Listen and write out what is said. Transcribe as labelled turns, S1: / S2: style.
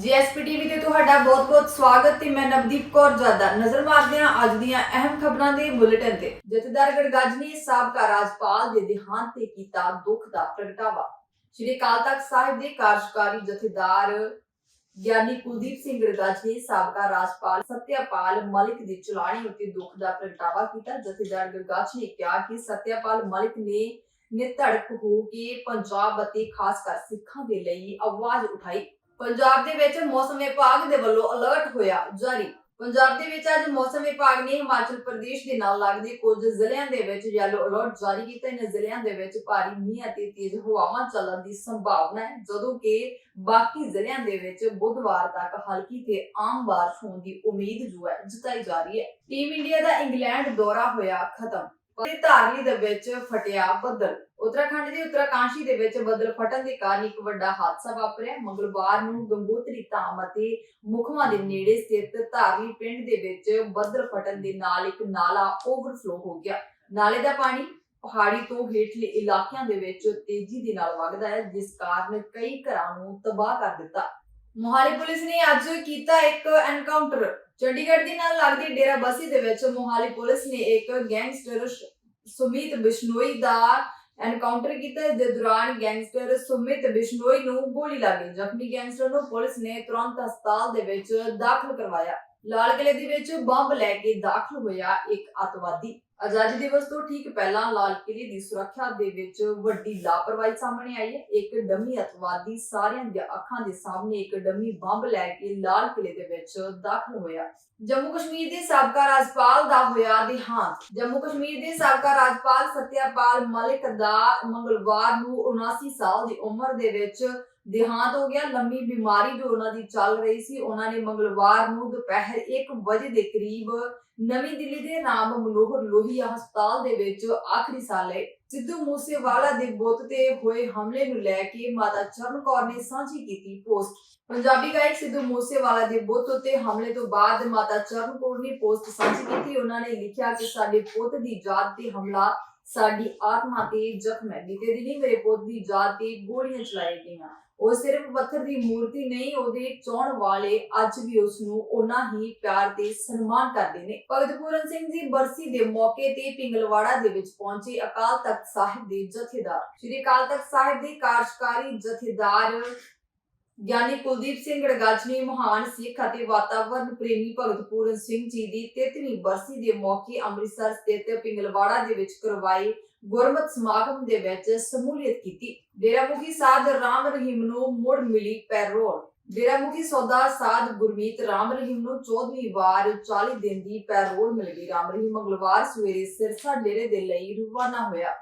S1: GSP TV ਤੇ ਤੁਹਾਡਾ ਬਹੁਤ-ਬਹੁਤ ਸਵਾਗਤ ਤੇ ਮੈਂ ਨਵਦੀਪ ਕੌਰ ਜਾਦਾ ਨਜ਼ਰ ਮਾਰਦੇ ਹਾਂ ਅੱਜ ਦੀਆਂ ਅਹਿਮ ਖਬਰਾਂ ਦੇ ਬੁਲੇਟਿਨ ਤੇ। ਜਥੇਦਾਰ ਗੜਗੱਜ ਨੇ ਸਾਬਕਾ ਰਾਜਪਾਲ ਦੇ ਦੇਹਾਂਤ ਤੇ ਕੀਤਾ ਦੁੱਖ ਦਾ ਪ੍ਰਗਟਾਵਾ। ਸ਼੍ਰੀ ਅਕਾਲ ਤਖਤ ਸਾਹਿਬ ਦੇ ਕਾਰਜਕਾਰੀ ਜਥੇਦਾਰ ਗਿਆਨੀ ਕੁਲਦੀਪ ਸਿੰਘ ਗੜਗੱਜ ਨੇ ਸਾਬਕਾ ਰਾਜਪਾਲ ਸਤਿਆਪਾਲ ਮਲਿਕ ਦੀ ਚਲਾਣੀ ਉੱਤੇ ਦੁੱਖ ਦਾ ਪ੍ਰਗਟਾਵਾ ਕੀਤਾ। ਜਥੇਦਾਰ ਗੜਗੱਜ ਨੇ ਕਿਹਾ ਕਿ ਸਤਿਆਪਾਲ ਮਲਿਕ ਨੇ ਨਿਧੜਕ ਹੋ ਕੇ ਪੰਜਾਬ ਅਤੇ ਖਾਸ ਕਰ ਸਿੱਖਾਂ ਦੇ ਲਈ ਆਵਾਜ਼ ਉਠਾਈ। ਪੰਜਾਬ ਦੇ ਵਿੱਚ ਮੌਸਮ ਵਿਭਾਗ ਦੇ ਵੱਲੋਂ ਅਲਰਟ ਹੋਇਆ ਜਾਰੀ। ਪੰਜਾਬ ਦੇ ਵਿੱਚ ਅੱਜ ਮੌਸਮ ਵਿਭਾਗ ਨੇ ਹਿਮਾਚਲ ਪ੍ਰਦੇਸ਼ ਦੇ ਨਾਲ ਲੱਗਦੇ ਕੁਝ ਜ਼ਿਲ੍ਹਿਆਂ ਦੇ ਵਿੱਚ ਯੈਲੋ ਅਲਰਟ ਜਾਰੀ ਕੀਤਾ ਇਹਨਾਂ ਜ਼ਿਲ੍ਹਿਆਂ ਦੇ ਵਿੱਚ ਭਾਰੀ ਮੀਂਹ ਅਤੇ ਤੇਜ਼ ਹਵਾਵਾਂ ਚੱਲਣ ਦੀ ਸੰਭਾਵਨਾ ਹੈ, ਜਦੋਂ ਕਿ ਬਾਕੀ ਜ਼ਿਲ੍ਹਿਆਂ ਦੇ ਵਿੱਚ ਬੁੱਧਵਾਰ ਤੱਕ ਹਲਕੀ ਤੇ ਆਮ ਬਾਰਿਸ਼ ਹੋਣ ਦੀ ਉਮੀਦ ਜੋ ਹੈ ਜਤਾਈ ਜਾ ਰਹੀ ਹੈ। ਟੀਮ ਇੰਡੀਆ ਦਾ ਇੰਗਲੈਂਡ ਦੌਰਾ ਹੋਇਆ ਖਤਮ। ਪਰ ਧਾਰਨੀ ਦੇ ਵਿੱਚ ਫਟਿਆ ਬੱਦਲ। ਉੱਤਰਾਖੰਡ ਦੇ ਉੱਤਰਾਕਾਂਸ਼ੀ ਦੇ ਵਿੱਚ ਬੱਦਲ ਫਟਣ ਦੇ ਕਾਰਨ ਇੱਕ ਵੱਡਾ ਹਾਦਸਾ ਵਾਪਰਿਆ। ਮੰਗਲਵਾਰ ਨੂੰ ਗੰਗੋਤਰੀ ਧਾਮ ਅਤੇ ਮੁਖਮਾ ਦੇ ਨੇੜੇ ਸਥਿਤ ਧਾਰਨੀ ਪਿੰਡ ਦੇ ਵਿੱਚ ਬੱਦਲ ਫਟਣ ਦੇ ਨਾਲ ਇੱਕ ਨਾਲਾ ਓਵਰਫਲੋ ਹੋ ਗਿਆ। ਨਾਲੇ ਦਾ ਪਾਣੀ ਪਹਾੜੀ ਤੋਂ ਹੇਠਲੇ ਇਲਾਕਿਆਂ ਦੇ ਵਿੱਚ ਤੇਜ਼ੀ ਦੇ ਨਾਲ ਵਗਦਾ ਹੈ, ਜਿਸ ਕਾਰਨ ਕਈ ਘਰਾਂ ਨੂੰ ਤਬਾਹ ਕਰ ਦਿੱਤਾ। ਮੋਹਾਲੀ ਪੁਲਿਸ ਨੇ ਅੱਜ ਕੀਤਾ ਇੱਕ ਐਨਕਾਊਂਟਰ ਚੰਡੀਗੜ੍ਹ ਦੇ ਨਾਲ ਲੱਗਦੀ ਡੇਰਾ ਦੇ ਵਿੱਚ ਮੋਹਾਲੀ ਪੁਲਿਸ ਨੇ ਇੱਕ ਗੈਂਗਸਟਰ ਸ਼- ਬਿਸ਼ਨੋਈ ਦਾ ਐਨਕਾਊਂਟਰ ਕੀਤਾ ਇਸ ਦੇ ਦੌਰਾਨ ਗੈਂਗਸਟਰ ਸੁਮਿਤ ਬਿਸ਼ਨੋਈ ਨੂੰ ਗੋਲੀ ਲੱਗੀ ਜ਼ਖਮੀ ਗੈਂਗਸਟਰ ਨੂੰ ਪੁਲਿਸ ਨੇ ਤੁਰੰਤ ਹਸਪਤਾਲ ਦੇ ਵਿੱਚ ਦਾਖਲ ਕਰਵਾਇਆ। ਲਾਲ ਕਿਲੇ ਦੇ ਵਿੱਚ ਬੰਬ ਲੈ ਕੇ ਦਾਖਲ ਹੋਇਆ ਇੱਕ ਅਤਵਾਦੀ। ਆਜ਼ਾਦੀ ਦਿਵਸ ਤੋਂ ਠੀਕ ਪਹਿਲਾਂ ਲਾਲ ਕਿਲੇ ਦੀ ਸੁਰੱਖਿਆ ਦੇ ਵਿੱਚ ਵੱਡੀ ਲਾਪਰਵਾਹੀ ਸਾਹਮਣੇ ਆਈ ਹੈ। ਇੱਕ ਡਮੀ ਅਤਵਾਦੀ ਸਾਰਿਆਂ ਦੀਆਂ ਅੱਖਾਂ ਦੇ ਸਾਹਮਣੇ ਇੱਕ ਡਮੀ ਬੰਬ ਲੈ ਕੇ ਲਾਲ ਕਿਲੇ ਦੇ ਵਿੱਚ ਦਾਖਲ ਹੋਇਆ। ਜੰਮੂ ਕਸ਼ਮੀਰ ਦੇ ਸਾਬਕਾ ਰਾਜਪਾਲ ਦਾ ਹੋਇਆ ਦੇਹਾਂਤ। ਜੰਮੂ ਕਸ਼ਮੀਰ ਦੇ ਸਾਬਕਾ ਰਾਜਪਾਲ ਸਤਿਆਪਾਲ ਮਲਿਕ ਦਾ ਮੰਗਲਵਾਰ ਨੂੰ 79 ਸਾਲ ਦੀ ਉਮਰ ਦੇ ਵਿੱਚ ਦੇਹਾਂਤ ਹੋ ਗਿਆ। ਲੰਮੀ ਬਿਮਾਰੀ ਜੋ ਉਹਨਾਂ ਦੀ ਚੱਲ ਰਹੀ ਸੀ। ਉਹਨਾਂ ਨੇ ਮੰਗਲਵਾਰ ਨੂੰ ਦੁਪਹਿਰ 1 ਵਜੇ ਦੇ ਕਰੀਬ ਨਵੀਂ ਦਿੱਲੀ ਦੇ ਰਾਮ ਮਨੋਹਰ ਲੋਹੀਆ ਹਸਪਤਾਲ ਦੇ ਵਿੱਚ ਆਖਰੀ ਸਾਹ ਲਏ ਸਿੱਧੂ ਮੂਸੇਵਾਲਾ ਦੇ ਬੁੱਤ ਤੇ ਹੋਏ ਹਮਲੇ ਨੂੰ ਲੈ ਕੇ ਮਾਤਾ ਚਰਨ ਕੌਰ ਨੇ ਸਾਂਝੀ ਕੀਤੀ ਪੋਸਟ। ਪੰਜਾਬੀ ਗਾਇਕ ਸਿੱਧੂ ਮੂਸੇਵਾਲਾ ਦੇ ਬੁੱਤ ਉੱਤੇ ਹਮਲੇ ਤੋਂ ਬਾਅਦ ਮਾਤਾ ਚਰਨ ਕੌਰ ਨੇ ਪੋਸਟ ਸਾਂਝੀ ਕੀਤੀ। ਉਹਨਾਂ ਨੇ ਲਿਖਿਆ ਕਿ ਸਾਡੇ ਪੁੱਤ ਦੀ ਜਾਤ ਤੇ ਹਮਲਾ ਸਾਡੀ ਆਤਮਾ ਤੇ ਜ਼ਖਮ ਹੈ। ਬੀਤੇ ਦਿਨੀ ਮੇਰੇ ਪੁੱਤ ਦੀ ਜਾਤ ਤੇ ਗੋਲੀਆਂ ਚਲਾਈ ਗਈਆਂ। ਉਹ ਸਿਰਫ ਪੱਥਰ ਦੀ ਮੂਰਤੀ ਨਹੀਂ, ਉਹਦੇ ਚਾਹਣ ਵਾਲੇ ਅੱਜ ਵੀ ਉਸ ਨੂੰ ਉਹਨਾਂ ਹੀ ਪਿਆਰ ਤੇ ਸਨਮਾਨ ਕਰਦੇ ਨੇ। ਭਗਤ ਪੂਰਨ ਸਿੰਘ ਦੀ ਬਰਸੀ ਦੇ ਮੌਕੇ ਤੇ ਪਿੰਗਲਵਾੜਾ ਦੇ ਵਿੱਚ ਪਹੁੰਚੇ ਅਕਾਲ ਤਖਤ ਸਾਹਿਬ ਦੇ ਜਥੇਦਾਰ। ਸ਼੍ਰੀ ਅਕਾਲ ਤਖਤ ਸਾਹਿਬ ਦੇ ਕਾਰਜਕਾਰੀ ਜਥੇਦਾਰ ਗਿਆਨੀ ਕੁਲਦੀਪ ਸਿੰਘ ਗੜਗੱਜ ਮਹਾਨ ਸਿੱਖ ਅਤੇ ਵਾਤਾਵਰਣ ਪ੍ਰੇਮੀ ਭਗਤ ਪੂਰਨ ਸਿੰਘ ਜੀ ਦੀ 33ਵੀਂ ਬਰਸੀ ਦੇ ਮੌਕੇ ਅੰਮ੍ਰਿਤਸਰ ਸਥਿਤ ਪਿੰਗਲਵਾੜਾ ਦੇ ਵਿੱਚ ਕਰਵਾਏ ਗੁਰਮਤ ਸਮਾਗਮ ਦੇ ਵਿੱਚ ਸਮੂਲੀਅਤ ਕੀਤੀ। ਡੇਰਾ ਮੁਖੀ ਸਾਧ ਰਾਮ ਰਹੀਮ ਨੂੰ ਮੁੜ ਮਿਲੀ ਪੈਰੋਲ। ਡੇਰਾ ਮੁਖੀ ਸੌਦਾ ਸਾਧ ਗੁਰਮੀਤ ਰਾਮ ਰਹੀਮ ਨੂੰ 14ਵੀਂ ਵਾਰ 40 ਦਿਨ ਦੀ ਪੈਰੋਲ ਮਿਲ ਗਈ। ਰਾਮ ਰਹੀਮ ਮੰਗਲਵਾਰ ਸਵੇਰੇ ਸਿਰਸਾ ਡੇਰੇ ਦੇ ਲਈ ਰਵਾਨਾ ਹੋਇਆ।